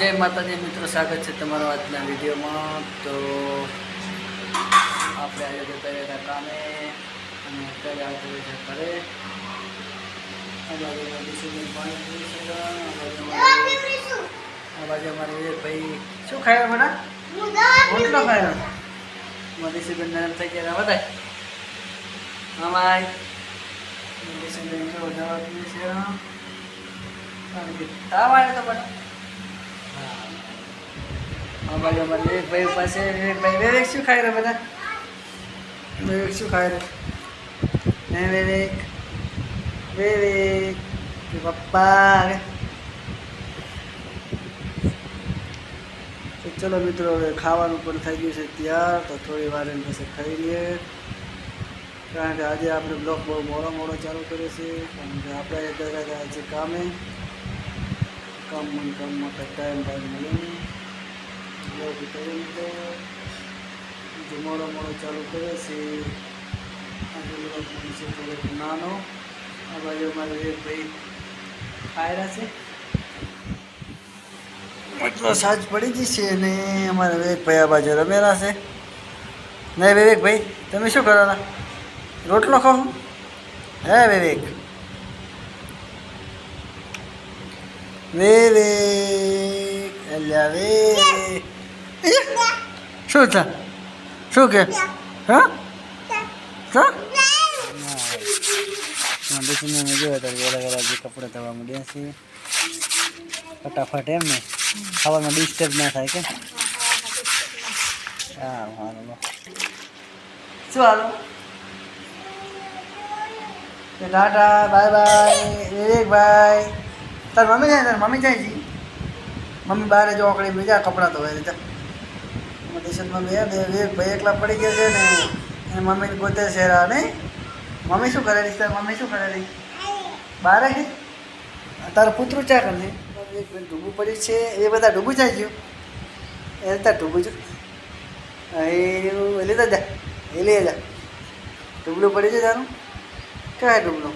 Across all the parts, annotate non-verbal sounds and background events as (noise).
જય માતાજી મિત્રો સ્વાગત છે તમારો આજના વિડીયોમાં. તો આપણે આજે જતા રહેતા કામે અને અત્યારે આજે છે ઘરે. આ બાજુ અમારી અમારે ભાઈ શું ખાય બધા રોટલો ખાયો મારી નરમ થઈ ગયા બધા આમાય મારી સુગંધ જો દવા પીએ છે કારણ કે તાવ આવ્યો તો બેટા બાજુ અમારે વિવેકભાઈ પાસે વિવેકભાઈ વિવેક શું ખાઈ રહ્યો બધા? વિવેક શું ખાઈ રહ્યો હે પપ્પા રે. તો ચલો મિત્રો, હવે ખાવાનું પણ થઈ ગયું છે તૈયાર, તો થોડી વાર એમ પછી ખાઈ લઈએ. કારણ કે આજે આપણે બ્લોક બહુ મોડો મોડો ચાલુ કર્યો છે, કારણ કે આપણે આજે કામે કામ, કામમાં ટાઈમ ટાઈમ મળે નહીં. લીધો જે મોડો ચાલુ કરે છે. છે થોડોક નાનો. આ બાજુ અમારે એક ભાઈ ખાયરા છે. એટલો સાજ પડી જશે અને અમારે વિવેકભાઈ આ બાજુ રમેલા છે. નહીં વિવેકભાઈ તમે શું કરો રોટલો ખાઓ હે વિવેક. વિવેક, અલ્યા વિવેક. શું છે? શું કે? હા? શું મેં જોયો તો વેલા વેલા જે કપડાં ધોવા મળ્યા છે ફટાફટ એમ ને. ખાવામાં ડિસ્ટર્બ ના થાય કે. હા હાલો શું હાલો? ટાટા બાય બાય વિવેકભાઈ. તાર મમ્મી જાય તાર મમ્મી જાય જી મમ્મી બહાર જો આકડી બીજા કપડાં ધોવાય ટ્યુશનમાં બે બે ભાઈ એકલા પડી ગયા છે ને અને મમ્મીને ગોતે શેરા નહીં? મમ્મી શું કરેલી તારી મમ્મી શું કરેલી બારે છે તારું પુત્રું ચા કરે? એક બેન ડૂબું પડી છે. એ બધા ડૂબું જાય ગયું એ તાર ડૂબું છું. એ લીધા જા. એ લઈ જા. ડૂબલું પડી છે તારું? ક્યાં ડૂબલું?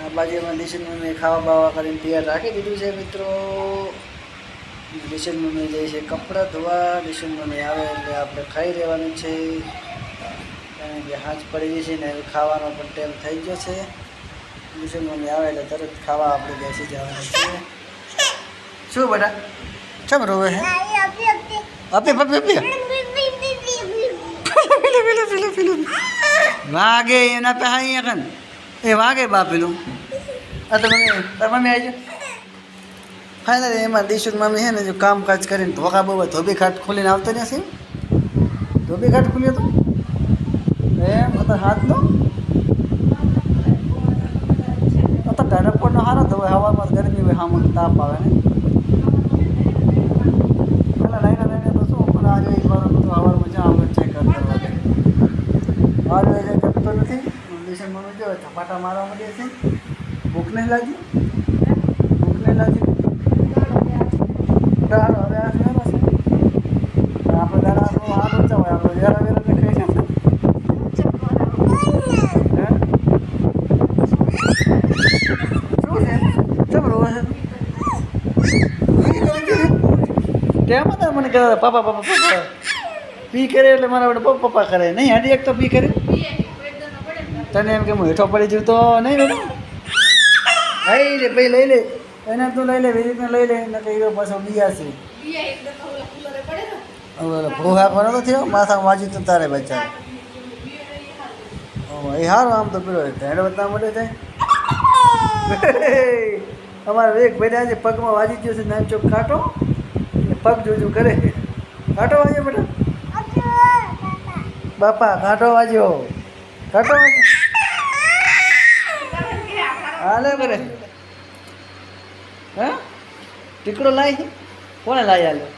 આ બાજુમાં દિશનમાં મેં ખાવા બાવા કરીને તૈયાર રાખી દીધું છે મિત્રો. મેં જાય છે, કપડાં ધોવા મેં આવે એટલે આપણે ખાઈ રહેવાનું છે. કારણ કે હાથ પડી ગઈ છે ને હવે ખાવાનો પણ ટાઈમ થઈ ગયો છે. મેં આવે એટલે તરત ખાવા આપણે બેસી જવાનું છે. શું બેટા? ચમ રોવે હે? પેલું પેલું પેલું વાગે એના પે અહીંયા કન એ વાગે બાપેલું આ તો મમ્મી તાર આવી ફાઇનલ એમાં દિશુર મમ્મી છે ને જો કામકાજ કરીને ધોકા બહુ ધોબી ખાટ ખોલીને આવતો ને છે. ધોબી ખાટ ખુલ્યો તો? એમ અત્યારે હાથનો? અત્યારે ઢડપકોટનો સારો ધોવે હવામાં ગરમી હોય, હામાં તાપ આવે ને. પેલા લઈને લઈને તો શું, પણ આજે એક વાર બધું હવામાં જ્યાં આપણે ચેક કરવા દે આજે જે જપતો નથી દિશા મમ્મી જો, ઝપાટા મારવા માંડ્યા છે. ભૂખ નહીં લાગી? ભૂખ નહીં લાગી? આ વેરો છે? આપણે દાડા હાથ ઊંચા હોય આપણે વેરા વેરા ને ખાઈ તેમ હતા? મને કહે પાપા પાપા પાપા પી કરે એટલે મારા માટે પપ્પા પપ્પા કરે. નહીં હાડી એક તો પી કરે. તને એમ કે હું હેઠો પડી જઉં તો નહીં, બેટા? લઈ લે ભાઈ, લઈ લે. એને તું લઈ લે વિજયને લઈ લે ને કહી પાછો બીયા છે. હવે ભૂ હાકવાનો તો થયો માથા વાંચી તો તારે બચ્ચા. એ હારો આમ તો પેલો ધેડ બતા માટે થાય. (laughs) અમારા વેગ ભાઈ આજે પગમાં વાજી ગયો છે નામ ચોક કાંટો પગ જોજું કરે. કાંટો વાજ્યો બેટા. બાપા કાંટો વાજ્યો. કાંટો વાગ્યો હાલે કરે હે? ટીકડો લાવી કોણે લાવી આલ્યો?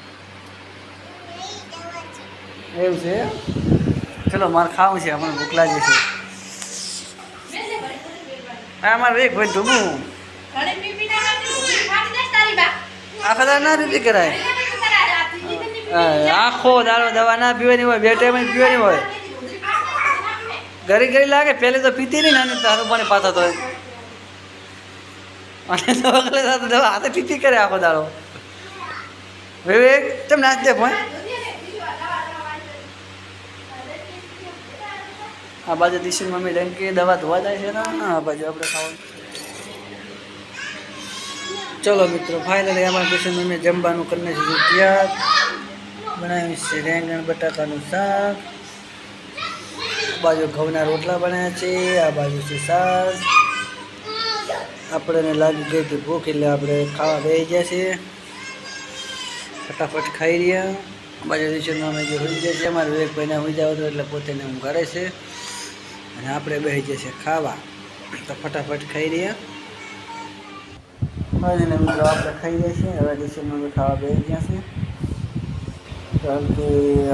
એવું છે ચલો, મારે ખાવું છે અમારે ભૂખ લાગી છે. હા અમારે એક ભાઈ ધૂમું આખા દાડા ના રીતે કરાય? આખો દાડો દવા ના પીવાની હોય, બે ટાઈમ પીવાની હોય. ગરી ગરી લાગે પહેલે તો પીતી નહીં નાની તારું પાણી પાતા તો. અને સાથે દવા હાથે ટીપી કરે આખો દાડો. વિવેક, કેમ નાચ દે ભાઈ આ બાજુ દિશુ મમ્મી ડંકી દવા ધોવા જાય છે ને? આ બાજુ આપણે ખાવાનું. ચલો મિત્રો ફાઇનલી અમારા દિશુ મમ્મી જમવાનું કરીને છે તૈયાર બનાવ્યું છે, રેંગણ, બટાકાનું શાક. બાજુ ઘઉંના રોટલા બનાવ્યા છે, આ બાજુ છે શાક આપણને લાગી ગઈ હતી ભૂખ એટલે આપણે ખાવા બેસી ગયા છીએ. ફટાફટ ખાઈ રહ્યા. બાજુ રિક્ષનમાં અમે જે હોઈ ગયા છે અમારે વિવેકભાઈને હોઈ જાવ હતો એટલે પોતેને હું ઘરે છે. અને આપણે બેસી જઈએ છીએ ખાવા. તો ફટાફટ ખાઈ રહ્યા. અને મિત્રો આપણે ખાઈ રહ્યા છીએ. હવે રિક્ષનમાં અમે ખાવા બેસી ગયા છીએ. કારણ કે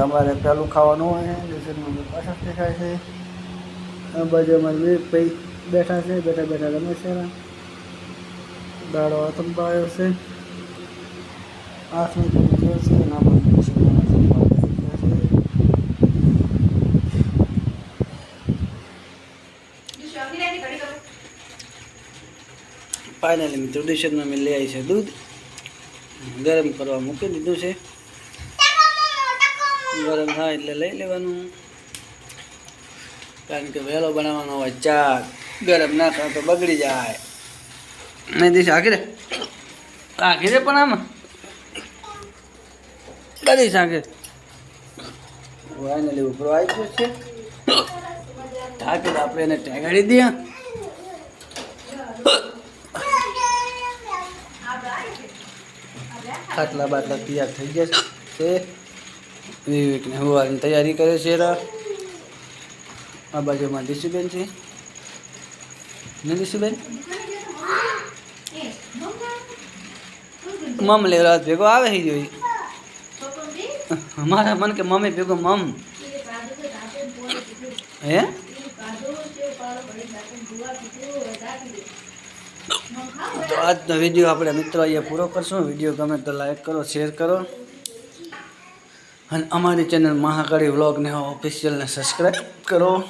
અમારે પહેલું ખાવાનું હોય અમે પાછળ ખાય છે. આ બાજુ અમારે વિવેકભાઈ બેઠા છે, બેઠા બેઠા રમે છે. દાડો આતંબાયો છે. આઠમી જે છે, એના ફાઇનલી મિત્રો ડિશનમાં મેં લઈ આવી છે દૂધ. ગરમ કરવા મૂકી દીધું છે. ગરમ થાય એટલે લઈ લેવાનું. કારણ કે વહેલો બનાવવાનો હોય ચા ગરમ ના થાય તો બગડી જાય. નહીં દીશ. આખી રે આખી રે પણ આમાં. બધી સાંગે લેવું ઉપર આવી ગયો છે. ઢાંકી આપણે એને ટેગાડી દઈએ. ખાટલા બાટલા તૈયાર થઈ ગયા છે. વિવેકને હોવાની તૈયારી કરે છે આ બાજુમાં દિશુબેન છે. ને દિશુબેન? મમ લે રાત ભેગો આવે હી જોઈ. અમારા મન કે મમ્મી ભેગો મમ. હે? તો આજનો વીડિયો આપણે મિત્રો અહીંયા પૂરો કરશું. વીડિયો ગમે તો લાઈક કરો શેર કરો. અને અમારી ચેનલ મહાકાળી વ્લોગને ઓફિશિયલને સબસ્ક્રાઈબ કરો.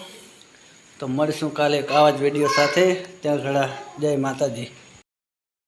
તો મળીશું કાલે એક આવા જ વીડિયો સાથે. ત્યાં ઘણા. જય માતાજી.